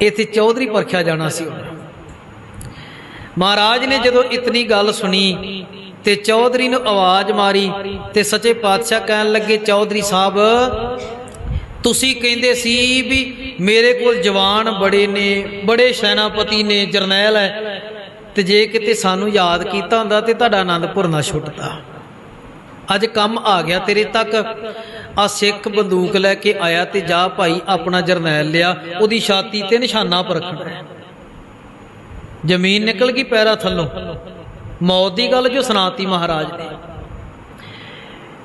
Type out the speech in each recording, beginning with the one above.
ਇੱਥੇ ਚੌਧਰੀ ਪਰਖਿਆ ਜਾਣਾ ਸੀ ਮਹਾਰਾਜ ਨੇ ਜਦੋਂ ਇਤਨੀ ਗੱਲ ਸੁਣੀ ਤੇ ਚੌਧਰੀ ਨੂੰ ਆਵਾਜ਼ ਮਾਰੀ ਤੇ ਸੱਚੇ ਪਾਤਸ਼ਾਹ ਕਹਿਣ ਲੱਗੇ, ਚੌਧਰੀ ਸਾਹਿਬ, ਤੁਸੀਂ ਕਹਿੰਦੇ ਸੀ ਵੀ ਮੇਰੇ ਕੋਲ ਜਵਾਨ ਬੜੇ ਨੇ, ਬੜੇ ਸੈਨਾਪਤੀ ਨੇ, ਜਰਨੈਲ ਹੈ। ਤੇ ਜੇ ਕਿਤੇ ਸਾਨੂੰ ਯਾਦ ਕੀਤਾ ਹੁੰਦਾ ਤੇ ਤੁਹਾਡਾ ਆਨੰਦਪੁਰ ਨਾ ਛੁੱਟਦਾ। ਅੱਜ ਕੰਮ ਆ ਗਿਆ ਤੇਰੇ ਤੱਕ। ਆ ਸਿੱਖ ਬੰਦੂਕ ਲੈ ਕੇ ਆਇਆ ਤੇ ਜਾ ਭਾਈ ਆਪਣਾ ਜਰਨੈਲ ਲਿਆ, ਉਹਦੀ ਛਾਤੀ ਤੇ ਨਿਸ਼ਾਨਾ ਪਰਖਣਾ ਜ਼ਮੀਨ ਨਿਕਲ ਗਈ ਪੈਰਾਂ ਥੱਲੋਂ। ਮੌਤ ਦੀ ਗੱਲ ਜੋ ਸੁਣਾਤੀ ਮਹਾਰਾਜ ਨੇ।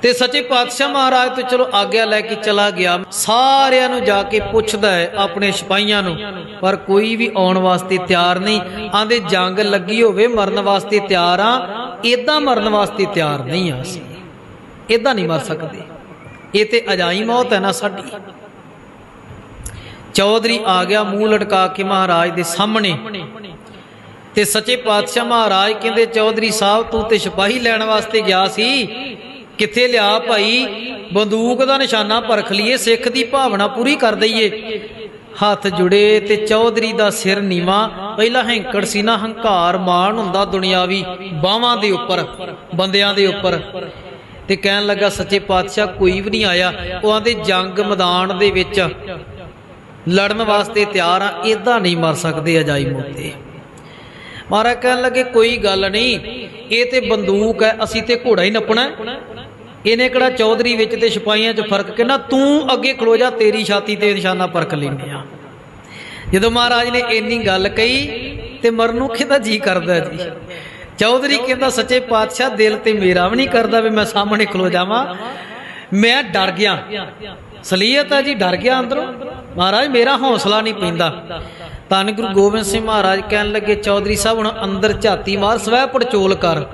ਤੇ ਸੱਚੇ ਪਾਤਸ਼ਾਹ ਮਹਾਰਾਜ ਤੋਂ ਚਲੋ ਆਗਿਆ ਲੈ ਕੇ ਚਲਾ ਗਿਆ। ਸਾਰਿਆਂ ਨੂੰ ਜਾ ਕੇ ਪੁੱਛਦਾ ਹੈ ਆਪਣੇ ਸਿਪਾਹੀਆਂ ਨੂੰ, ਪਰ ਕੋਈ ਵੀ ਆਉਣ ਵਾਸਤੇ ਤਿਆਰ ਨਹੀਂ। ਆਂਦੇ ਜੰਗ ਲੱਗੀ ਹੋਵੇ, ਮਰਨ ਵਾਸਤੇ ਤਿਆਰ ਆ। ਇਦਾਂ ਮਰਨ ਵਾਸਤੇ ਤਿਆਰ ਨਹੀਂ ਆ ਅਸੀਂ। ਇਦਾਂ ਨਹੀਂ ਮਰ ਸਕਦੇ। ਇਹ ਤੇ ਅਜਾਈ ਮੌਤ ਹੈ ਨਾ ਸਾਡੀ। ਚੌਧਰੀ ਆ ਗਿਆ ਮੂੰਹ ਲਟਕਾ ਕੇ ਮਹਾਰਾਜ ਦੇ ਸਾਹਮਣੇ ਤੇ ਸੱਚੇ ਪਾਤਸ਼ਾਹ ਮਹਾਰਾਜ ਕਹਿੰਦੇ, ਚੌਧਰੀ ਸਾਹਿਬ, ਤੂੰ ਤੇ ਸਿਪਾਹੀ ਲੈਣ ਵਾਸਤੇ ਗਿਆ ਸੀ। ਕਿੱਥੇ ਲਿਆ ਭਾਈ? ਬੰਦੂਕ ਦਾ ਨਿਸ਼ਾਨਾ ਪਰਖ ਲਈਏ, ਸਿੱਖ ਦੀ ਭਾਵਨਾ ਪੂਰੀ ਕਰ ਦਈਏ। ਹੱਥ ਜੁੜੇ ਤੇ ਚੌਧਰੀ ਦਾ ਸਿਰ ਨੀਵਾ। ਪਹਿਲਾ ਹੈਂਕੜ ਸੀ ਨਾ, ਹੰਕਾਰ ਮਾਣ ਹੁੰਦਾ ਦੁਨਿਆਵੀ, ਬਾਹਾਂ ਦੇ ਉੱਪਰ, ਬੰਦਿਆਂ ਦੇ ਉੱਪਰ। ਤੇ ਕਹਿਣ ਲੱਗਾ, ਸੱਚੇ ਪਾਤਸ਼ਾਹ, ਕੋਈ ਵੀ ਨਹੀਂ ਆਇਆ। ਉਹ ਆਂਦੇ ਜੰਗ ਮੈਦਾਨ ਦੇ ਵਿੱਚ ਲੜਨ ਵਾਸਤੇ ਤਿਆਰ ਆ ਇਦਾਂ ਨਹੀਂ ਮਰ ਸਕਦੇ ਅਜਾਈ ਮੋਤੇ। ਮਹਾਰਾਜ ਕਹਿਣ ਲੱਗੇ, ਕੋਈ ਗੱਲ ਨਹੀਂ, ਇਹ ਤੇ ਬੰਦੂਕ ਹੈ, ਅਸੀਂ ਤੇ ਘੋੜਾ ਹੀ ਨੱਪਣਾ ਇਹਨੇ ਕਿਹੜਾ ਚੌਧਰੀ ਵਿੱਚ ਤੇ ਸਿਪਾਹੀਆਂ 'ਚ ਫ਼ਰਕ ਕਿੰਨਾ? ਤੂੰ ਅੱਗੇ ਖਲੋ ਜਾ, ਤੇਰੀ ਛਾਤੀ ਤੇ ਨਿਸ਼ਾਨਾ ਪਰਖ ਲੈਂਦੇ ਆ। ਜਦੋਂ ਮਹਾਰਾਜ ਨੇ ਇੰਨੀ ਗੱਲ ਕਹੀ ਤੇ ਮਰਨ ਨੂੰ ਕਿਹਦਾ ਜੀ ਕਰਦਾ ਜੀ? ਚੌਧਰੀ ਕਹਿੰਦਾ, ਸੱਚੇ ਪਾਤਸ਼ਾਹ, ਦਿਲ ਤੇ ਮੇਰਾ ਵੀ ਨਹੀਂ ਕਰਦਾ ਵੀ ਮੈਂ ਸਾਹਮਣੇ ਖਲੋ ਜਾਵਾਂ। ਮੈਂ ਡਰ ਗਿਆ। ਸਲੀਅਤ ਆ ਜੀ, ਡਰ ਗਿਆ ਅੰਦਰੋਂ। ਮਹਾਰਾਜ, ਮੇਰਾ ਹੌਸਲਾ ਨਹੀਂ ਪੈਂਦਾ। ਧੰਨ ਗੁਰੂ ਗੋਬਿੰਦ ਸਿੰਘ ਮਹਾਰਾਜ ਕਹਿਣ ਲੱਗੇ, ਚੌਧਰੀ ਸਾਹਿਬ, ਹੁਣ ਅੰਦਰ ਝਾਤੀ ਮਾਰ ਸਵੈ ਪੜਚੋਲ ਕਰ।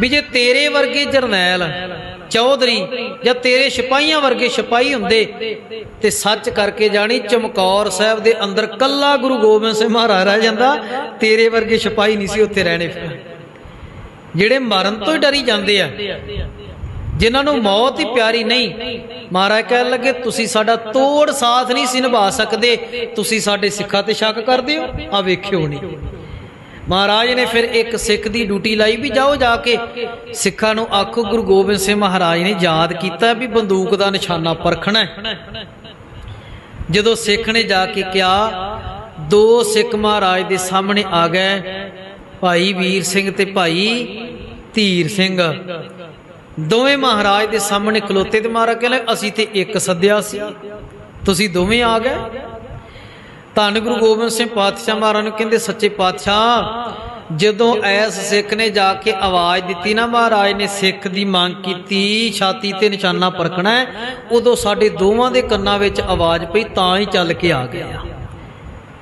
ਵੀ ਜੇ ਤੇਰੇ ਵਰਗੇ ਜਰਨੈਲ ਚੌਧਰੀ ਜਾਂ ਤੇਰੇ ਸਿਪਾਹੀਆਂ ਵਰਗੇ ਸਿਪਾਹੀ ਹੁੰਦੇ, ਤੇ ਸੱਚ ਕਰਕੇ ਜਾਣੀ ਚਮਕੌਰ ਸਾਹਿਬ ਦੇ ਅੰਦਰ ਕੱਲਾ ਗੁਰੂ ਗੋਬਿੰਦ ਸਿੰਘ ਮਹਾਰਾਜ ਰਹਿ ਜਾਂਦਾ, ਤੇਰੇ ਵਰਗੇ ਸਿਪਾਹੀ ਨਹੀਂ ਸੀ ਉੱਥੇ ਰਹਿਣੇ। ਫਿਰ ਜਿਹੜੇ ਮਰਨ ਤੋਂ ਹੀ ਡਰੀ ਜਾਂਦੇ ਆ, ਜਿਨ੍ਹਾਂ ਨੂੰ ਮੌਤ ਹੀ ਪਿਆਰੀ ਨਹੀਂ, ਮਹਾਰਾਜ ਕਹਿਣ ਲੱਗੇ, ਤੁਸੀਂ ਸਾਡਾ ਤੋੜ ਸਾਥ ਨਹੀਂ ਸੀ ਨਿਭਾ ਸਕਦੇ, ਤੁਸੀਂ ਸਾਡੇ ਸਿੱਖਾਂ ਤੇ ਸ਼ੱਕ ਕਰਦੇ ਹੋ? ਆ ਵੇਖਿਓ ਨਹੀਂ ਮਹਾਰਾਜ ਨੇ ਫਿਰ ਇੱਕ ਸਿੱਖ ਦੀ ਡਿਊਟੀ ਲਾਈ ਵੀ ਜਾਓ ਜਾ ਕੇ। ਸਿੱਖਾਂ ਨੂੰ ਆਖੋ ਗੁਰੂ ਗੋਬਿੰਦ ਸਿੰਘ ਮਹਾਰਾਜ ਨੇ ਯਾਦ ਕੀਤਾ ਵੀ ਬੰਦੂਕ ਦਾ ਨਿਸ਼ਾਨਾ ਪਰਖਣਾ ਹੈ। ਜਦੋਂ ਸਿੱਖ ਨੇ ਜਾ ਕੇ ਕਿਹਾ, ਦੋ ਸਿੱਖ ਮਹਾਰਾਜ ਦੇ ਸਾਹਮਣੇ ਆ ਗਏ, ਭਾਈ ਵੀਰ ਸਿੰਘ ਤੇ ਭਾਈ ਧੀਰ ਸਿੰਘ। ਦੋਵੇਂ ਮਹਾਰਾਜ ਦੇ ਸਾਹਮਣੇ ਖਲੋਤੇ ਤੇ ਮਹਾਰਾਜ ਕਹਿੰਦੇ, ਅਸੀਂ ਤੇ ਇੱਕ ਸੱਦਿਆ ਸੀ। ਤੁਸੀਂ ਦੋਵੇਂ ਆ ਗਏ? ਧੰਨ ਗੁਰੂ ਗੋਬਿੰਦ ਸਿੰਘ ਪਾਤਸ਼ਾਹ ਮਹਾਰਾਜ ਨੂੰ ਕਹਿੰਦੇ, ਸੱਚੇ ਪਾਤਸ਼ਾਹ, ਜਦੋਂ ਐਸ ਸਿੱਖ ਨੇ ਜਾ ਕੇ ਆਵਾਜ਼ ਦਿੱਤੀ ਨਾ ਮਹਾਰਾਜ ਨੇ, ਸਿੱਖ ਦੀ ਮੰਗ ਕੀਤੀ, ਛਾਤੀ ਤੇ ਨਿਸ਼ਾਨਾ ਪਰਖਣਾ ਉਦੋਂ ਸਾਡੇ ਦੋਵਾਂ ਦੇ ਕੰਨਾਂ ਵਿੱਚ ਆਵਾਜ਼ ਪਈ, ਤਾਂ ਹੀ ਚੱਲ ਕੇ ਆ ਗਿਆ।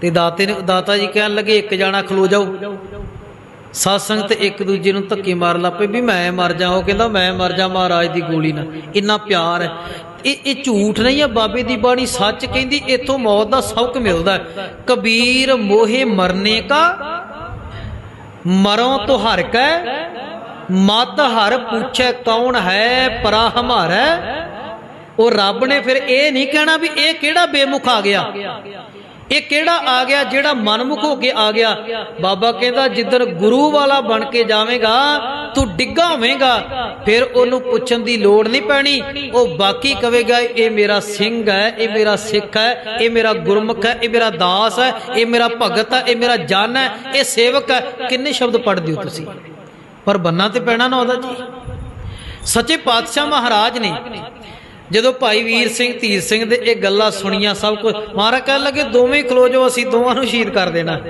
ਤੇ ਦਾਤੇ ਨੇ, ਦਾਤਾ ਜੀ ਕਹਿਣ ਲੱਗੇ, ਇੱਕ ਜਾਣਾ ਖਲੋ ਜਾਓ। ਸਾਸੰਗ ਤੇ ਇੱਕ ਦੂਜੇ ਨੂੰ ਧੱਕੇ ਮਾਰਨ ਲੱਪੇ ਵੀ ਮੈਂ ਮਰ ਜਾ, ਉਹ ਕਹਿੰਦਾ ਮੈਂ ਮਰ ਜਾ ਮਹਾਰਾਜ ਦੀ ਗੋਲੀ ਨਾਲ। ਇੰਨਾ ਪਿਆਰ ਹੈ। ਇਹ ਇਹ ਝੂਠ ਨਹੀਂ ਹੈ ਬਾਬੇ ਦੀ ਬਾਣੀ ਸੱਚ ਕਹਿੰਦੀ ਇੱਥੋਂ ਮੌਤ ਦਾ ਸਬਕ ਮਿਲਦਾ ਕਬੀਰ ਮੋਹੇ ਮਰਨੇ ਕਾ, ਮਰੋਂ ਤੋਂ ਹਰ ਕੈ, ਮਤ ਹਰ ਪੁੱਛੈ ਕੌਣ ਹੈ ਪਰਾ ਹਮਾਰਾ। ਉਹ ਰੱਬ ਨੇ ਫਿਰ ਇਹ ਨਹੀਂ ਕਹਿਣਾ ਵੀ ਇਹ ਕਿਹੜਾ ਬੇਮੁਖ ਆ ਗਿਆ। ਇਹ ਕਿਹੜਾ ਆ ਗਿਆ ਜਿਹੜਾ ਮਨਮੁਖ ਹੋ ਕੇ ਆ ਗਿਆ? ਬਾਬਾ ਕਹਿੰਦਾ ਜਿੱਦਣ ਗੁਰੂ ਵਾਲਾ ਬਣ ਕੇ ਜਾਵੇਂਗਾ, ਤੂੰ ਡਿੱਗਾ ਹੋਵੇਂਗਾ। ਫਿਰ ਉਹਨੂੰ ਪੁੱਛਣ ਦੀ ਲੋੜ ਨਹੀਂ ਪੈਣੀ। ਉਹ ਬਾਕੀ ਕਵੇਗਾ, ਇਹ ਮੇਰਾ ਸਿੰਘ ਹੈ, ਇਹ ਮੇਰਾ ਸਿੱਖ ਹੈ, ਇਹ ਮੇਰਾ ਗੁਰਮੁਖ ਹੈ, ਇਹ ਮੇਰਾ ਦਾਸ ਹੈ, ਇਹ ਮੇਰਾ ਭਗਤ ਹੈ, ਇਹ ਮੇਰਾ ਜਨ ਹੈ, ਇਹ ਸੇਵਕ ਹੈ। ਕਿੰਨੇ ਸ਼ਬਦ ਪੜ੍ਹਦੇ ਹੋ ਤੁਸੀਂ? ਪਰ ਬੰਨਾ ਤੇ ਪੈਣਾ ਨਾ ਉਹਦਾ ਜੀ। ਸੱਚੇ ਪਾਤਸ਼ਾਹ ਮਹਾਰਾਜ ਨੇ ਜਦੋਂ ਭਾਈ ਵੀਰ ਸਿੰਘ, ਧੀਰ ਸਿੰਘ ਦੇ ਇਹ ਗੱਲਾਂ ਸੁਣੀਆਂ ਸਭ ਕੁਝ, ਮਹਾਰਾਜ ਕਹਿਣ ਲੱਗੇ, ਦੋਵੇਂ ਖਲੋ ਜੋ ਅਸੀਂ ਦੋਵਾਂ ਨੂੰ ਸ਼ਹੀਦ ਕਰ ਦੇਣਾ।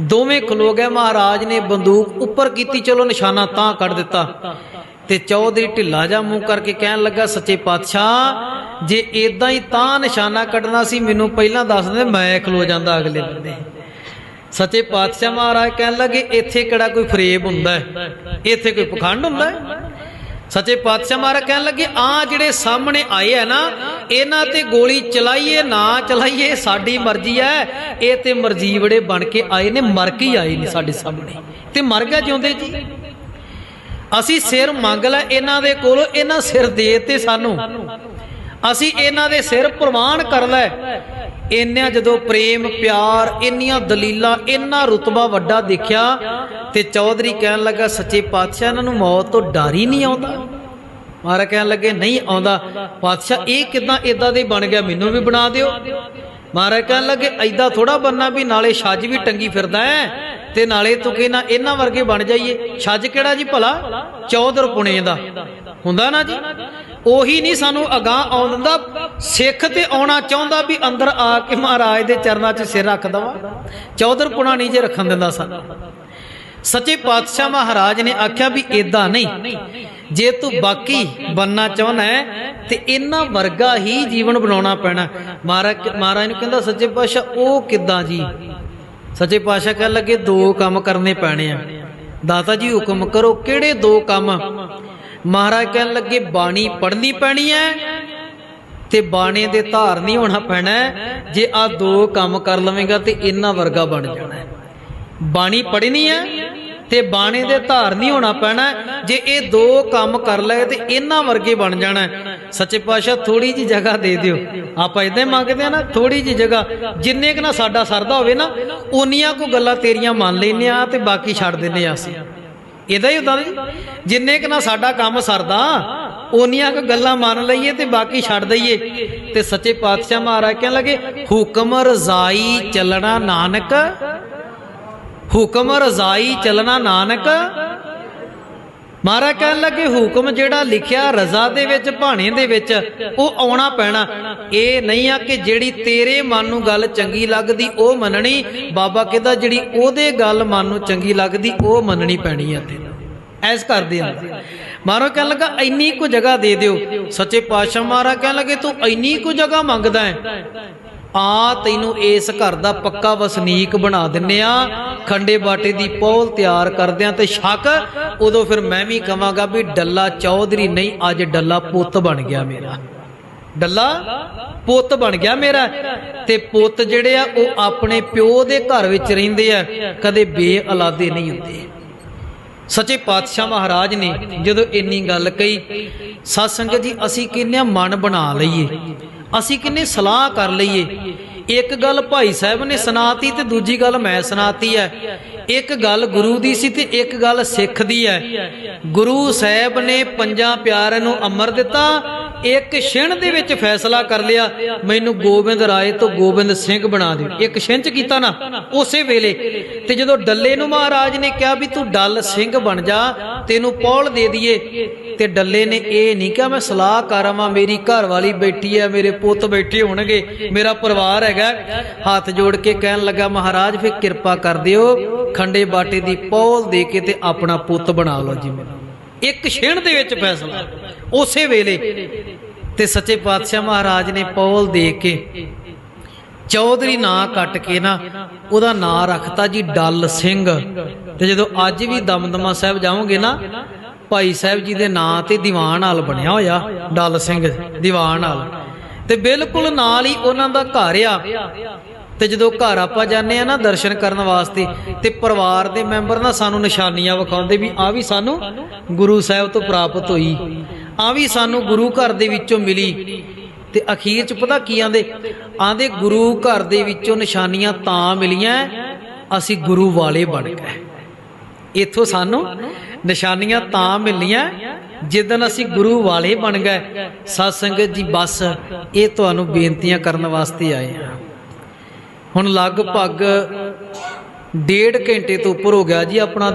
ਦੋਵੇਂ ਖਲੋ ਗਏ, ਮਹਾਰਾਜ ਨੇ ਬੰਦੂਕ ਉੱਪਰ ਕੀਤੀ, ਚਲੋ ਨਿਸ਼ਾਨਾ ਤਾਂ ਕੱਢ ਦਿੱਤਾ। ਤੇ ਚੌਧਰੀ ਢਿੱਲਾ ਜਾ ਮੂੰਹ ਕਰਕੇ ਕਹਿਣ ਲੱਗਾ, ਸੱਚੇ ਪਾਤਸ਼ਾਹ, ਜੇ ਇਦਾਂ ਹੀ ਤਾਂ ਨਿਸ਼ਾਨਾ ਕੱਢਣਾ ਸੀ, ਮੈਨੂੰ ਪਹਿਲਾਂ ਦੱਸ ਦਿੰਦੇ ਮੈਂ ਖਲੋ ਜਾਂਦਾ ਅਗਲੇ ਬੰਦੇ। ਸੱਚੇ ਪਾਤਸ਼ਾਹ ਮਹਾਰਾਜ ਕਹਿਣ ਲੱਗੇ, ਇੱਥੇ ਕਿਹੜਾ ਕੋਈ ਫਰੇਬ ਹੁੰਦਾ ਹੈ? ਇੱਥੇ ਕੋਈ ਪਖੰਡ ਹੁੰਦਾ ਹੈ? ਸੱਚੇ ਪਾਤਸ਼ਾਹ ਮਹਾਰਾਜ ਕਹਿਣ ਲੱਗੇ ਆ ਜਿਹੜੇ ਸਾਹਮਣੇ ਆਏ ਆ ਨਾ, ਇਹਨਾਂ ਤੇ ਗੋਲੀ ਚਲਾਈਏ, ਨਾ ਚਲਾਈਏ, ਸਾਡੀ ਮਰਜ਼ੀ ਹੈ ਇਹ ਤੇ ਮਰਜ਼ੀ ਬੜੇ ਬਣ ਕੇ ਆਏ ਨੇ, ਮਰ ਕੇ ਆਏ ਨੇ ਸਾਡੇ ਸਾਹਮਣੇ। ਤੇ ਮਰ ਗਿਆ ਜਿਉਂਦੇ ਜੀ। ਅਸੀਂ ਸਿਰ ਮੰਗ ਲੈ ਇਹਨਾਂ ਦੇ ਕੋਲੋਂ, ਇਹਨਾਂ ਸਿਰ ਦੇ ਤੇ ਸਾਨੂੰ। ਅਸੀਂ ਇਹਨਾਂ ਦੇ ਸਿਰ ਪ੍ਰਵਾਨ ਕਰ ਲੈ। ਇੰਨਿਆਂ ਜਦੋਂ ਪ੍ਰੇਮ, ਪਿਆਰ, ਇੰਨੀਆਂ ਦਲੀਲਾਂ, ਇੰਨਾ ਰੁਤਬਾ ਵੱਡਾ ਦੇਖਿਆ ਤੇ ਚੌਧਰੀ ਕਹਿਣ ਲੱਗਾ, ਸੱਚੇ ਪਾਤਸ਼ਾਹ, ਇਹਨਾਂ ਨੂੰ ਮੌਤ ਤੋਂ ਡਰ ਹੀ ਨਹੀਂ ਆਉਂਦਾ? ਮਹਾਰਾਜ ਕਹਿਣ ਲੱਗੇ, ਨਹੀਂ ਆਉਂਦਾ। ਪਾਤਸ਼ਾਹ, ਇਹ ਕਿਦਾਂ ਇਦਾਂ ਦੇ ਬਣ ਗਿਆ? ਮੈਨੂੰ ਵੀ ਬਣਾ ਦਿਓ। ਮਹਾਰਾਜ ਕਹਿਣ ਲੱਗੇ ਐਦਾਂ ਥੋੜਾ ਬੰਨਾ ਵੀ ਨਾਲੇ ਛੱਜ ਵੀ ਟੰਗੀ ਫਿਰਦਾ ਹੈ ਤੇ ਨਾਲੇ ਤੂੰ ਕਹਿੰਦਾ, ਇਹਨਾਂ ਵਰਗੇ ਬਣ ਜਾਈਏ। ਛੱਜ ਕਿਹੜਾ ਜੀ ਭਲਾ? ਚੌਧਰ ਪੁਣੇ ਦਾ। ਹੁੰਦਾ ਨਾ ਜੀ? ਉਹੀ ਨਹੀਂ ਸਾਨੂੰ ਅਗਾਹ ਆਉਣ ਦਿੰਦਾ। ਸਿੱਖ ਤੇ ਆਉਣਾ ਚਾਹੁੰਦਾ ਵੀ ਅੰਦਰ ਆ ਕੇ ਮਹਾਰਾਜ ਦੇ ਚਰਨਾਂ 'ਚ ਸਿਰ ਰੱਖ ਦਵਾ। ਚੌਧਰ ਪੁਣਾ ਨਹੀਂ ਜੇ ਰੱਖਣ ਦਿੰਦਾ ਸਾਨੂੰ। ਸੱਚੇ ਪਾਤਸ਼ਾਹ ਮਹਾਰਾਜ ਨੇ ਆਖਿਆ ਵੀ ਇਦਾਂ ਨਹੀਂ। ਜੇ ਤੂੰ ਬਾਕੀ ਬੰਨਾ ਚਾਹੁੰਦਾ ਤੇ ਇਹਨਾਂ ਵਰਗਾ ਹੀ ਜੀਵਨ ਬਣਾਉਣਾ ਪੈਣਾ। ਮਹਾਰਾਜ ਮਹਾਰਾਜ ਨੂੰ ਕਹਿੰਦਾ, ਸੱਚੇ ਪਾਤਸ਼ਾਹ, ਉਹ ਕਿੱਦਾਂ ਜੀ? ਸੱਚੇ ਪਾਤਸ਼ਾਹ ਕਹਿਣ ਲੱਗੇ, ਦੋ ਕੰਮ ਕਰਨੇ ਪੈਣੇ ਆ। ਦਾਤਾ ਜੀ ਹੁਕਮ ਕਰੋ, ਕਿਹੜੇ ਦੋ ਕੰਮ? ਮਹਾਰਾਜ ਕਹਿਣ ਲੱਗੇ, ਬਾਣੀ ਪੜ੍ਹਨੀ ਪੈਣੀ ਹੈ ਤੇ ਬਾਣੇ ਦੇ ਧਾਰ ਨਹੀਂ ਹੋਣਾ ਪੈਣਾ। ਜੇ ਆ ਦੋ ਕੰਮ ਕਰ ਲਵੇਂਗਾ ਤੇ ਇਹਨਾਂ ਵਰਗਾ ਬਣ ਜਾਣਾ। ਬਾਣੀ ਪੜ੍ਹਨੀ ਹੈ ਤੇ ਬਾਣੇ ਦੇ ਧਾਰ ਨਹੀਂ ਹੋਣਾ ਪੈਣਾ। ਜੇ ਇਹ ਦੋ ਕੰਮ ਕਰ ਲਏ ਤੇ ਇਹਨਾਂ ਵਰਗੇ ਬਣ ਜਾਣਾ। ਸੱਚੇ ਪਾਤਸ਼ਾਹ ਥੋੜੀ ਜੀ ਜਗ੍ਹਾ ਦੇ ਦਿਓ। ਆਪਾਂ ਇਦਾਂ ਹੀ ਮੰਗਦੇ ਆ ਨਾ ਥੋੜੀ ਜੀ ਜਗ੍ਹਾ। ਜਿੰਨੇ ਕੁ ਨਾ ਸਾਡਾ ਸਰਦਾ ਹੋਵੇ ਨਾ ਓਨੀਆਂ ਕੋ ਗੱਲਾਂ ਤੇਰੀਆਂ ਮੰਨ ਲੈਨੇ ਆ ਤੇ ਬਾਕੀ ਛੱਡ ਦਿੰਨੇ ਆ ਅਸੀਂ। ਇਹਦਾ ਹੀ ਹੁੰਦਾ ਜੀ ਜਿੰਨੇ ਕੁ ਨਾ ਸਾਡਾ ਕੰਮ ਸਰਦਾ, ਓਨੀਆਂ ਕੁ ਗੱਲਾਂ ਮੰਨ ਲਈਏ ਤੇ ਬਾਕੀ ਛੱਡ ਦਈਏ। ਤੇ ਸੱਚੇ ਪਾਤਸ਼ਾਹ ਮਹਾਰਾਜ ਕਹਿਣ ਲੱਗੇ, ਹੁਕਮ ਰਜ਼ਾਈ ਚੱਲਣਾ ਨਾਨਕ, ਹੁਕਮ ਰਜ਼ਾਈ ਚੱਲਣਾ ਨਾਨਕ ਮਹਾਰਾਜ ਕਹਿਣ ਲੱਗੇ, ਹੁਕਮ ਜਿਹੜਾ ਲਿਖਿਆ ਰਜ਼ਾ ਦੇ ਵਿੱਚ, ਭਾਣੇ ਦੇ ਵਿੱਚ, ਉਹ ਆਉਣਾ ਪੈਣਾ। ਇਹ ਨਹੀਂ ਆ ਕਿ ਜਿਹੜੀ ਤੇਰੇ ਮਨ ਨੂੰ ਗੱਲ ਚੰਗੀ ਲੱਗਦੀ, ਉਹ ਮੰਨਣੀ। ਬਾਬਾ ਕਹਿੰਦਾ ਜਿਹੜੀ ਉਹਦੇ ਗੱਲ ਮਨ ਨੂੰ ਚੰਗੀ ਲੱਗਦੀ, ਉਹ ਮੰਨਣੀ ਪੈਣੀ ਆ ਤੈਨੂੰ। ਐਸ ਕਰਦੇ ਆ ਮਹਾਰਾਜ ਕਹਿਣ ਲੱਗਾ, ਇੰਨੀ ਕੁ ਜਗ੍ਹਾ ਦੇ ਦਿਓ। ਸੱਚੇ ਪਾਤਸ਼ਾਹ ਮਹਾਰਾਜ ਕਹਿਣ ਲੱਗੇ, ਤੂੰ ਇੰਨੀ ਕੁ ਜਗ੍ਹਾ ਮੰਗਦਾ ਹੈ। ਆ ਤੈਨੂੰ ਇਸ ਘਰ ਦਾ ਪੱਕਾ ਵਸਨੀਕ ਬਣਾ ਦਿੰਨੇ ਆ। ਖੰਡੇ ਬਾਟੇ ਦੀ ਪੌਲ ਤਿਆਰ ਕਰਦਿਆਂ ਤੇ ਸ਼ੱਕ, ਉਦੋਂ ਫਿਰ ਮੈਂ ਵੀ ਕਵਾਂਗਾ ਵੀ ਡੱਲਾ ਚੌਧਰੀ ਨਹੀਂ, ਅੱਜ ਡੱਲਾ ਪੁੱਤ ਬਣ ਗਿਆ ਮੇਰਾ। ਡੱਲਾ ਪੁੱਤ ਬਣ ਗਿਆ ਮੇਰਾ। ਤੇ ਪੁੱਤ ਜਿਹੜੇ ਆ, ਉਹ ਆਪਣੇ ਪਿਓ ਦੇ ਘਰ ਵਿੱਚ ਰਹਿੰਦੇ ਆ, ਕਦੇ ਬੇਔਲਾਦੇ ਨਹੀਂ ਹੁੰਦੇ। ਸੱਚੇ ਪਾਤਸ਼ਾਹ ਮਹਾਰਾਜ ਨੇ ਜਦੋਂ ਇੰਨੀ ਗੱਲ ਕਹੀ, ਸਤ ਸੰਗਤ ਜੀ, ਅਸੀਂ ਕਿੰਨੇ ਮਨ ਬਣਾ ਲਈਏ? ਅਸੀਂ ਕਿੰਨੇ ਸਲਾਹ ਕਰ ਲਈਏ। ਇੱਕ ਗੱਲ ਭਾਈ ਸਾਹਿਬ ਨੇ ਸੁਣਾਤੀ ਤੇ ਦੂਜੀ ਗੱਲ ਮੈਂ ਸੁਣਾਤੀ ਹੈ। ਇੱਕ ਗੱਲ ਗੁਰੂ ਦੀ ਸੀ ਤੇ ਇੱਕ ਗੱਲ ਸਿੱਖ ਦੀ ਹੈ। ਗੁਰੂ ਸਾਹਿਬ ਨੇ ਪੰਜਾਂ ਪਿਆਰਿਆਂ ਨੂੰ ਅਮਰ ਦਿੱਤਾ ਇੱਕ ਛਿਣ ਦੇ ਵਿੱਚ ਫੈਸਲਾ ਕਰ ਲਿਆ, ਮੈਨੂੰ ਗੋਬਿੰਦ ਰਾਏ ਤੋਂ ਗੋਬਿੰਦ ਸਿੰਘ ਬਣਾ ਦਿਓ। ਇੱਕ ਛਿਣ ਚ ਕੀਤਾ ਨਾ, ਉਸੇ ਵੇਲੇ। ਤੇ ਜਦੋਂ ਡੱਲੇ ਨੂੰ ਮਹਾਰਾਜ ਨੇ ਕਿਹਾ ਵੀ ਤੂੰ ਡੱਲ ਸਿੰਘ ਬਣ ਜਾ, ਤੈਨੂੰ ਪੌਲ ਦੇ ਦਈਏ, ਤੇ ਡੱਲੇ ਨੇ ਇਹ ਨਹੀਂ ਕਿਹਾ, ਮੈਂ ਸਲਾਹ ਕਰਾਂਵਾ ਮੇਰੀ ਘਰ ਵਾਲੀ ਬੈਠੀ ਹੈ, ਮੇਰੇ ਪੁੱਤ ਬੈਠੇ ਹੋਣਗੇ, ਮੇਰਾ ਪਰਿਵਾਰ ਹੈਗਾ। ਹੱਥ ਜੋੜ ਕੇ ਕਹਿਣ ਲੱਗਾ, ਮਹਾਰਾਜ, ਫਿਰ ਕਿਰਪਾ ਕਰ ਦਿਓ, ਖੰਡੇ ਬਾਟੇ ਦੀ ਪੌਲ ਦੇ ਕੇ ਤੇ ਆਪਣਾ ਪੁੱਤ ਬਣਾ ਲਓ ਜੀ ਮੈਨੂੰ ਇੱਕ ਛਿਣ ਦੇ ਵਿੱਚ ਫੈਸਲਾ। ਉਸੇ ਵੇਲੇ ਤੇ ਸੱਚੇ ਪਾਤਸ਼ਾਹ ਮਹਾਰਾਜ ਨੇ ਪੌਲ ਦੇ ਕੇ ਚੌਧਰੀ ਨਾਂ ਕੱਟ ਕੇ ਨਾ ਉਹਦਾ ਨਾਂ ਰੱਖਤਾ ਜੀ ਡੱਲ ਸਿੰਘ। ਤੇ ਜਦੋਂ ਅੱਜ ਵੀ ਦਮਦਮਾ ਸਾਹਿਬ ਜਾਓਗੇ ਨਾ, ਭਾਈ ਸਾਹਿਬ ਜੀ ਦੇ ਨਾਂ ਤੇ ਦੀਵਾਨ ਹਾਲ ਬਣਿਆ ਹੋਇਆ, ਡੱਲ ਸਿੰਘ ਦੀਵਾਨ ਹਾਲ। ਤੇ ਬਿਲਕੁਲ ਨਾਲ ਹੀ ਉਹਨਾਂ ਦਾ ਘਰ ਆ। ਤੇ ਜਦੋਂ ਘਰ ਆਪਾਂ ਜਾਂਦੇ ਆ ਨਾ ਦਰਸ਼ਨ ਕਰਨ ਵਾਸਤੇ, ਤੇ ਪਰਿਵਾਰ ਦੇ ਮੈਂਬਰ ਨਾ ਸਾਨੂੰ ਨਿਸ਼ਾਨੀਆਂ ਵਿਖਾਉਂਦੇ ਵੀ ਆ ਵੀ ਸਾਨੂੰ ਗੁਰੂ ਸਾਹਿਬ ਤੋਂ ਪ੍ਰਾਪਤ ਹੋਈ, ਆ ਵੀ ਸਾਨੂੰ ਗੁਰੂ ਘਰ ਦੇ ਵਿੱਚੋਂ ਮਿਲੀ। ਤੇ ਅਖੀਰ ਚ ਪਤਾ ਕੀ ਆਂਦੇ? ਆਂਦੇ ਗੁਰੂ ਘਰ ਦੇ ਵਿੱਚੋਂ ਨਿਸ਼ਾਨੀਆਂ ਤਾਂ ਮਿਲੀਆਂ, ਅਸੀਂ ਗੁਰੂ ਵਾਲੇ ਬਣ ਗਏ। ਇਥੋਂ ਸਾਨੂੰ ਨਿਸ਼ਾਨੀਆਂ ਤਾਂ ਮਿਲੀਆਂ ਜਿੱਦਨ ਅਸੀਂ ਗੁਰੂ ਵਾਲੇ ਬਣ ਗਏ। ਸਤ ਸੰਗਤ ਜੀ, ਬਸ, ਇਹ ਤੁਹਾਨੂੰ ਬੇਨਤੀਆਂ ਕਰਨ ਵਾਸਤੇ ਆਏ ਹਾਂ। ਹੁਣ ਲਗਭਗ ਡੇਢ ਘੰਟੇ ਤੋਂ ਉੱਪਰ ਹੋ ਗਿਆ ਜੀ ਆਪਣਾ